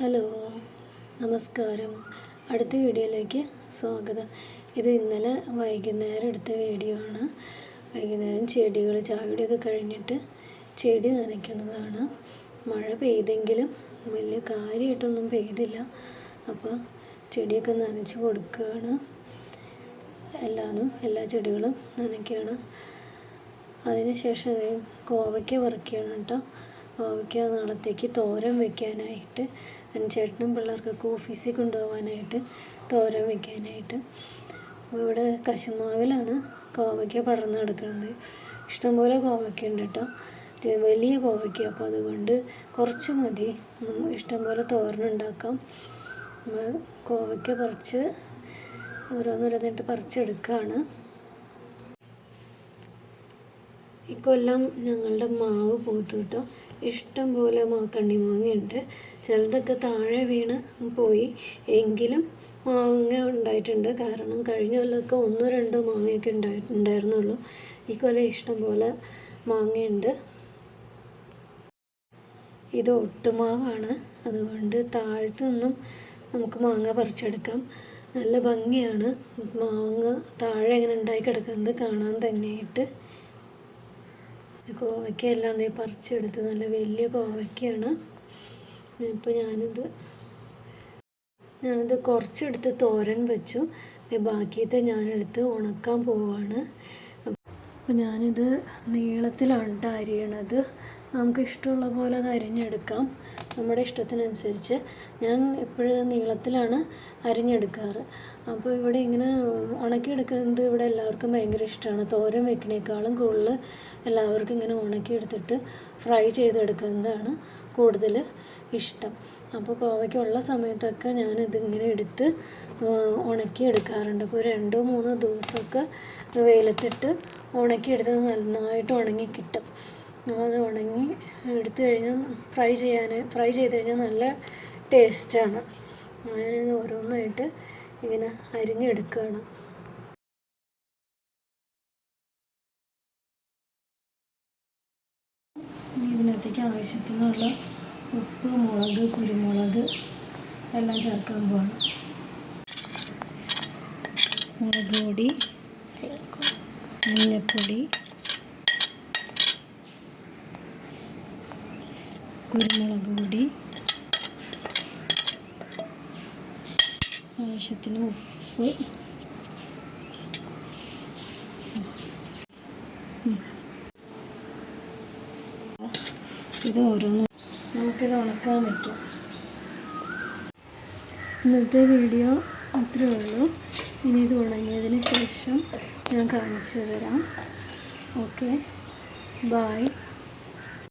Hello നമസ്കാരം. അടുത്ത വീഡിയോയിലേക്ക് സ്വാഗതം. ഇത് ഇന്നലെ വൈകുന്നേരം എടുത്ത വീഡിയോ ആണ്. വൈകുന്നേരം ചെടികൾ ചായയുടെയൊക്കെ കഴിഞ്ഞിട്ട് ചെടി നനയ്ക്കുന്നതാണ്. മഴ പെയ്തെങ്കിലും വലിയ കാര്യമായിട്ടൊന്നും പെയ്തില്ല. അപ്പോൾ ചെടിയൊക്കെ നനച്ച് കൊടുക്കുകയാണ്. എല്ലാവരും എല്ലാ ചെടികളും നനയ്ക്കുകയാണ്. അതിനുശേഷം കോവയ്ക്ക പറിക്കുകയാണ് കേട്ടോ. കോവയ്ക്ക നാളത്തേക്ക് തോരൻ വെക്കാനായിട്ട് ചേട്ടനും പിള്ളേർക്കൊക്കെ ഓഫീസിൽ കൊണ്ടുപോകാനായിട്ട് തോരൻ വെക്കാനായിട്ട്. ഇവിടെ കശുമാവിലാണ് കോവയ്ക്ക പടർന്നു കിടക്കുന്നത്. ഇഷ്ടംപോലെ കോവയ്ക്ക ഉണ്ട് കേട്ടോ. വലിയ കോവയ്ക്ക അപ്പോൾ അതുകൊണ്ട് കുറച്ച് മതി. ഇഷ്ടംപോലെ തോരനുണ്ടാക്കാം കോവയ്ക്ക പറിച്ച് ഓരോന്നോരോന്നായിട്ട് പറിച്ചെടുക്കുകയാണ് ഈ കൊല്ലം ഞങ്ങളുടെ മാവ് പൂത്തു കേട്ടോ. ഇഷ്ടം പോലെ കണ്ണിമാങ്ങയുണ്ട് ചിലതൊക്കെ താഴെ വീണ് പോയി. എങ്കിലും മാങ്ങ ഉണ്ടായിട്ടുണ്ട്. കാരണം കഴിഞ്ഞ കൊല്ലമൊക്കെ ഒന്നോ രണ്ടോ മാങ്ങയൊക്കെ ഉണ്ടായി ഉണ്ടായിരുന്നുള്ളൂ. ഈ കൊല്ലം ഇഷ്ടം പോലെ മാങ്ങയുണ്ട്. ഇത് ഒട്ടുമാവാണ്. അതുകൊണ്ട് താഴത്തു നിന്നും നമുക്ക് മാങ്ങ പറിച്ചെടുക്കാം. നല്ല ഭംഗിയാണ്. മാങ്ങ താഴെ ഇങ്ങനെ ഉണ്ടായി കിടക്കുന്നത് കാണാൻ തന്നെയായിട്ട്. കോവയ്ക്ക എല്ലാം ദേ പറിച്ചെടുത്ത് നല്ല വലിയ കോവയ്ക്കയാണ് ഇപ്പോൾ ഞാനിത് ഞാനിത് കുറച്ചെടുത്ത് തോരൻ വെച്ചു. ബാക്കിയത്തെ ഞാനെടുത്ത് ഉണക്കാൻ പോവാണ്. അപ്പോൾ ഞാനിത് നീളത്തിലാണ് അരിയണത് നമുക്ക് ഇഷ്ടമുള്ള പോലെ അത് അരിഞ്ഞെടുക്കാം. നമ്മുടെ ഇഷ്ടത്തിനനുസരിച്ച്. ഞാൻ എപ്പോഴും നീളത്തിലാണ് അരിഞ്ഞെടുക്കാറ്. അപ്പോൾ ഇവിടെ ഇങ്ങനെ ഉണക്കിയെടുക്കുന്നത് ഇവിടെ എല്ലാവർക്കും ഭയങ്കര ഇഷ്ടമാണ്. തോരൻ വെക്കണേക്കാളും കൂടുതൽ എല്ലാവർക്കും ഇങ്ങനെ ഉണക്കിയെടുത്തിട്ട് ഫ്രൈ ചെയ്തെടുക്കുന്നതാണ് കൂടുതൽ ഇഷ്ടം. അപ്പോൾ കോവയ്ക്കുള്ള സമയത്തൊക്കെ ഞാനിതിങ്ങനെ എടുത്ത് ഉണക്കിയെടുക്കാറുണ്ട്. അപ്പോൾ രണ്ടോ മൂന്നോ ദിവസമൊക്കെ വെയിലത്തിട്ട് ഉണക്കിയെടുത്തത് നന്നായിട്ട് ഉണങ്ങി കിട്ടും അത് ഉണങ്ങി എടുത്തു കഴിഞ്ഞാൽ ഫ്രൈ ചെയ്യാൻ ഫ്രൈ ചെയ്ത് കഴിഞ്ഞാൽ നല്ല ടേസ്റ്റാണ്. ഞാനിത് ഓരോന്നായിട്ട് ഇങ്ങനെ അരിഞ്ഞെടുക്കുകയാണ് ഇതിനകത്തേക്ക് ആവശ്യത്തിനുള്ള ഉപ്പ് മുളക് കുരുമുളക് എല്ലാം ചേർക്കാൻ പോവാണ്. മുളക് പൊടി മഞ്ഞൾപ്പൊടി കുരുമുളക് പൊടി ആവശ്യത്തിന് ഉപ്പ്. ഇത് ഓരോന്ന് നമുക്കിത് ഉണക്കാൻ വയ്ക്കാം. ഇന്നത്തെ വീഡിയോ അത്രേ ഉള്ളൂ. ഇനി ഇത് ഉണങ്ങിയതിന് ശേഷം ഞാൻ കാണിച്ചു തരാം. ഓക്കെ. ബായ്